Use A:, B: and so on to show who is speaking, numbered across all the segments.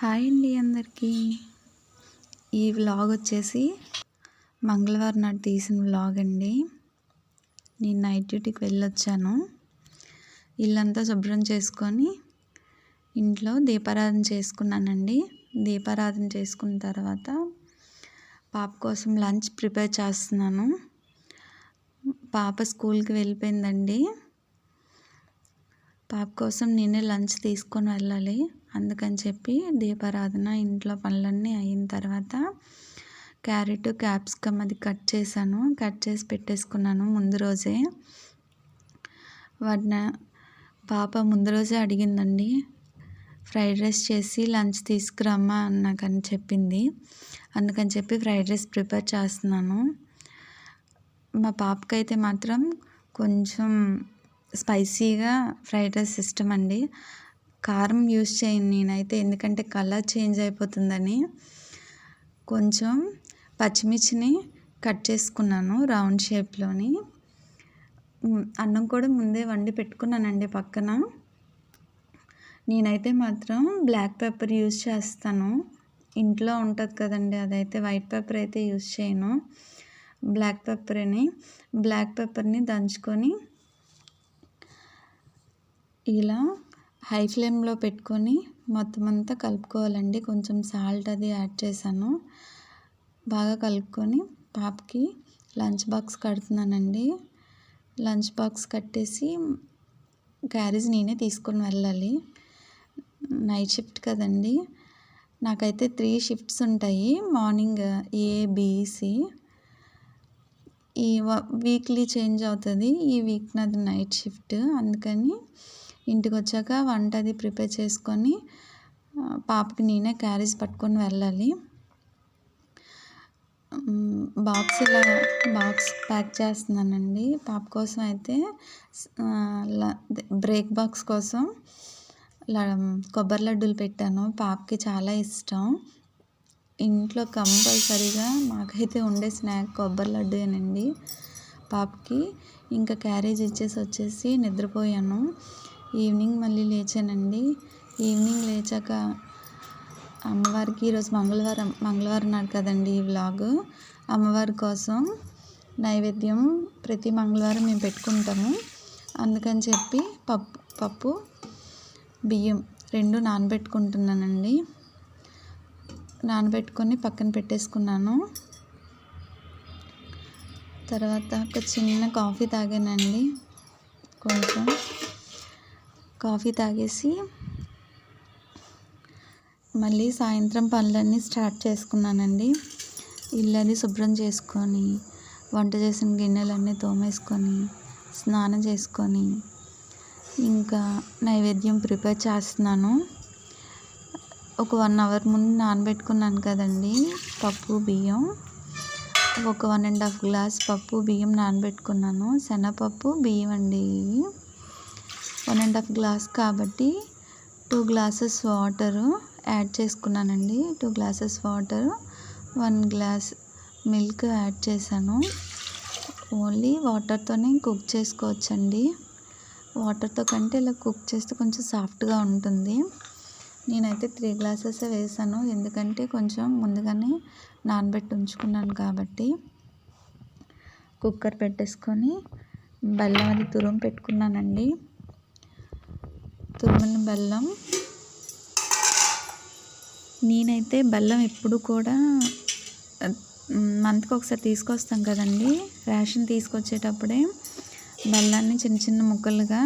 A: Hi అండి అందరికీ. ఈ వ్లాగ్ వచ్చేసి మంగళవారం నాడు తీసిన వ్లాగ్ అండి. నేను నైట్ డ్యూటీకి వెళ్ళొచ్చాను. ఇల్లంతా శుభ్రం చేసుకొని ఇంట్లో దీపారాధన చేసుకున్నానండి. దీపారాధన చేసుకున్న తర్వాత పాప కోసం లంచ్ ప్రిపేర్ చేస్తున్నాను. పాప స్కూల్కి వెళ్ళిపోయిందండి. పాప కోసం నేనే లంచ్ తీసుకొని వెళ్ళాలి. అందుకని చెప్పి దీపారాధన ఇంట్లో పనులన్నీ అయిన తర్వాత క్యారెట్ క్యాప్సికమ్ అది కట్ చేశాను. కట్ చేసి పెట్టేసుకున్నాను ముందు రోజే. వాటిని పాప ముందు రోజే అడిగిందండి ఫ్రైడ్ రైస్ చేసి లంచ్ తీసుకురమ్మా నాకని చెప్పింది. అందుకని చెప్పి ఫ్రైడ్ రైస్ ప్రిపేర్ చేస్తున్నాను. మా పాపకైతే మాత్రం కొంచెం స్పైసీగా ఫ్రైడ్ రైస్ ఇష్టం అండి. కారం యూస్ చేయను నేనైతే ఎందుకంటే కలర్ చేంజ్ అయిపోతుందని. కొంచెం పచ్చిమిర్చిని కట్ చేసుకున్నాను రౌండ్ షేప్లోని. అన్నం కూడా ముందే వండి పెట్టుకున్నానండి పక్కన. నేనైతే మాత్రం బ్లాక్ పెప్పర్ యూస్ చేస్తాను. ఇంట్లో ఉంటుంది కదండి అదైతే వైట్ పెప్పర్ అయితే యూస్ చేయను. బ్లాక్ పెప్పర్ని బ్లాక్ పెప్పర్ని దంచుకొని ఇలా హై ఫ్లేమ్లో పెట్టుకొని మొత్తం అంతా కలుపుకోవాలండి. కొంచెం సాల్ట్ అది యాడ్ చేశాను. బాగా కలుపుకొని పాపకి లంచ్ బాక్స్ కడుతున్నానండి. లంచ్ బాక్స్ కట్టేసి క్యారేజ్ నేనే తీసుకొని వెళ్ళాలి. నైట్ షిఫ్ట్ కదండి. నాకైతే త్రీ షిఫ్ట్స్ ఉంటాయి. మార్నింగ్ ఏ బీసీ ఈ వీక్లీ చేంజ్ అవుతుంది. ఈ వీక్ నాది నైట్ షిఫ్ట్. అందుకని ఇంటికి వచ్చాక వంట అది ప్రిపేర్ చేసుకొని పాపకి నేనే క్యారేజ్ పట్టుకొని వెళ్ళాలి. బాక్స్ ఇలా బాక్స్ ప్యాక్ చేస్తున్నానండి. పాప కోసం అయితే బ్రేక్ బాక్స్ కోసం కొబ్బరి లడ్డూలు పెట్టాను. పాపకి చాలా ఇష్టం. ఇంట్లో కంపల్సరీగా మాకైతే ఉండే స్నాక్ కొబ్బరి లడ్డూనండి పాపకి ఇంకా క్యారేజ్ ఇచ్చేసి వచ్చేసి నిద్రపోయాను. ఈవినింగ్ మళ్ళీ లేచానండి. ఈవినింగ్ లేచాక అమ్మవారికి ఈరోజు మంగళవారం మంగళవారం నాడు కదండి ఈ వ్లాగ్. అమ్మవారి కోసం నైవేద్యం ప్రతి మంగళవారం మేము పెట్టుకుంటాము. అందుకని చెప్పి పప్పు పప్పు బియ్యం రెండు నానబెట్టుకుంటున్నానండి. నానబెట్టుకొని పక్కన పెట్టేసుకున్నాను. తర్వాత ఒక చిన్న కాఫీ తాగానండి. కొంచెం కాఫీ తాగేసి మళ్ళీ సాయంత్రం పనులన్నీ స్టార్ట్ చేసుకున్నానండి. ఇల్లు శుభ్రం చేసుకొని వంట చేసిన గిన్నెలన్నీ తోమేసుకొని స్నానం చేసుకొని ఇంకా నైవేద్యం ప్రిపేర్ చేస్తున్నాను. ఒక వన్ అవర్ ముందు నానబెట్టుకున్నాను కదండి పప్పు బియ్యం. ఒక వన్ అండ్ హాఫ్ గ్లాస్ పప్పు బియ్యం నానబెట్టుకున్నాను. శనగపప్పు బియ్యం అండి. వన్ అండ్ హాఫ్ గ్లాస్ కాబట్టి టూ గ్లాసెస్ వాటరు యాడ్ చేసుకున్నానండి. Two glasses water one glass milk add చేశాను. ఓన్లీ వాటర్తోనే కుక్ చేసుకోవచ్చండి. వాటర్తో కంటే ఇలా కుక్ చేస్తే కొంచెం సాఫ్ట్గా ఉంటుంది. నేనైతే త్రీ గ్లాసెస్ వేసాను. ఎందుకంటే కొంచెం ముందుగానే నానబెట్టి ఉంచుకున్నాను కాబట్టి కుక్కర్ పెట్టేసుకొని బెల్లం అది తురుము పెట్టుకున్నానండి. తురిమిన బెల్లం. నేనైతే బెల్లం ఎప్పుడు కూడా మంత్కి ఒకసారి తీసుకొస్తాం కదండి. రేషన్ తీసుకొచ్చేటప్పుడే బెల్లాన్ని చిన్న చిన్న ముక్కలుగా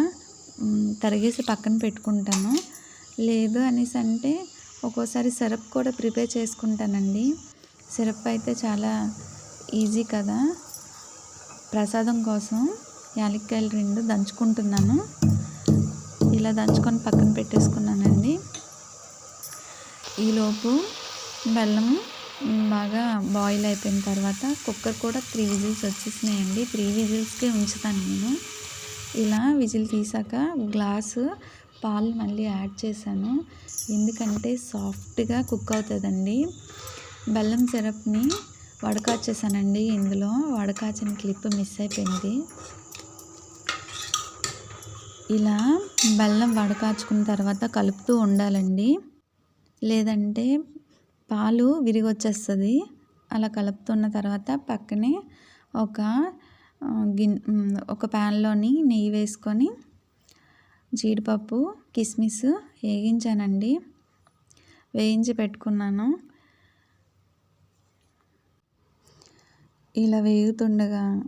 A: తరిగేసి పక్కన పెట్టుకుంటాను. లేదు అనేసి అంటే ఒక్కోసారి సిరప్ కూడా ప్రిపేర్ చేసుకుంటానండి. సిరప్ అయితే చాలా ఈజీ కదా. ప్రసాదం కోసం యాలక్కాయలు రెండు దంచుకుంటున్నాను. ఇలా దంచుకొని పక్కన పెట్టేసుకున్నానండి. ఈలోపు బెల్లం బాగా బాయిల్ అయిపోయిన తర్వాత కుక్కర్ కూడా త్రీ విజిల్స్ వచ్చేసినాయండి. త్రీ విజిల్స్కే ఉంచుతాను నేను. ఇలా విజిల్ తీసాక గ్లాసు పాలు మళ్ళీ యాడ్ చేశాను. ఎందుకంటే సాఫ్ట్గా కుక్ అవుతుందండి. బెల్లం సిరప్ని వడకాచేసానండి ఇందులో. వడకాచిన క్లిప్ మిస్ అయిపోయింది. ఇలా బెల్లం వడకాచుకున్న తర్వాత కలుపుతూ ఉండాలండి. లేదంటే పాలు విరిగొచ్చేస్తుంది. అలా కలుపుతున్న తర్వాత పక్కనే ఒక గిన్ ఒక ప్యాన్లోని నెయ్యి వేసుకొని జీడిపప్పు కిస్మిస్ వేగించానండి. వేయించి పెట్టుకున్నాను. ఇలా వేగుతుండగా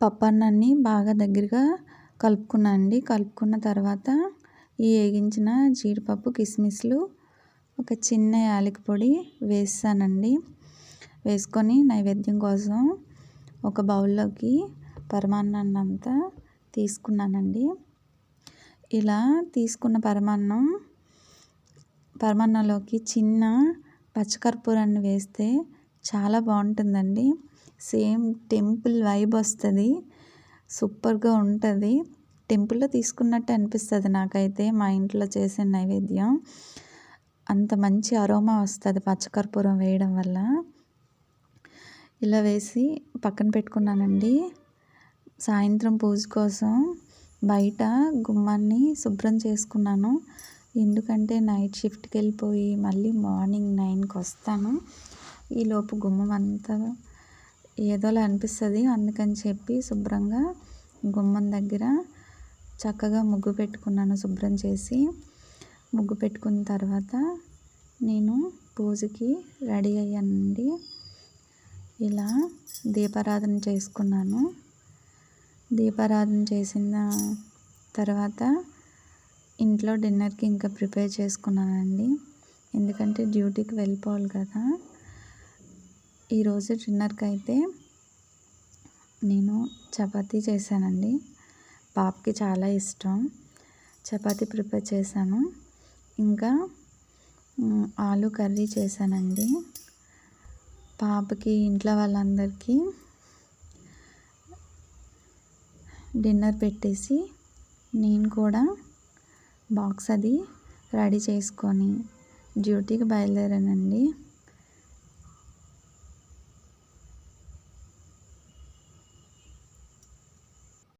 A: పప్పన్నాన్ని బాగా దగ్గరగా కలుపుకున్నాను అండి. కలుపుకున్న తర్వాత ఈ వేగించిన జీడిపప్పు కిస్మిస్లు ఒక చిన్న యాలకి పొడి వేసానండి వేసుకొని నైవేద్యం కోసం ఒక బౌల్లోకి పరమాన్నాన్ని అంతా తీసుకున్నానండి. ఇలా తీసుకున్న పరమాన్నం పరమాన్నంలోకి చిన్న పచ్చకర్పూరాన్ని వేస్తే చాలా బాగుంటుందండి. సేమ్ టెంపుల్ వైబ్ వస్తుంది. సూపర్గా ఉంటుంది. టెంపుల్లో తీసుకున్నట్టు అనిపిస్తుంది నాకైతే మా ఇంట్లో చేసే నైవేద్యం. అంత మంచి అరోమా వస్తుంది పచ్చకర్పూరం వేయడం వల్ల. ఇలా వేసి పక్కన పెట్టుకున్నానండి. సాయంత్రం పూజ కోసం బయట గుమ్మాన్ని శుభ్రం చేసుకున్నాను. ఎందుకంటే నైట్ షిఫ్ట్కి వెళ్ళిపోయి మళ్ళీ మార్నింగ్ నైన్కి వస్తాను. ఈలోపు గుమ్మం అంతా ఏదోలా అనిపిస్తుంది అందుకని చెప్పి శుభ్రంగా గుమ్మం దగ్గర చక్కగా ముగ్గు పెట్టుకున్నాను శుభ్రం చేసి. ముగ్గు పెట్టుకున్న తర్వాత నేను పూజకి రెడీ అయ్యానండి. ఇలా దీపారాధన చేసుకున్నాను. దీపారాధన చేసిన తర్వాత ఇంట్లో డిన్నర్కి ఇంకా ప్రిపేర్ చేసుకున్నానండి. ఎందుకంటే డ్యూటీకి వెళ్ళిపోవాలి కదా. ఈరోజు డిన్నర్కి అయితే నేను చపాతీ చేశానండి. పాపకి చాలా ఇష్టం. చపాతీ ప్రిపేర్ చేశాను. ఇంకా ఆలు కర్రీ చేశానండి. పాపకి ఇంట్లో వాళ్ళందరికీ డిన్నర్ పెట్టేసి నేను కూడా బాక్స్ అది రెడీ చేసుకొని డ్యూటీకి బయలుదేరానండి.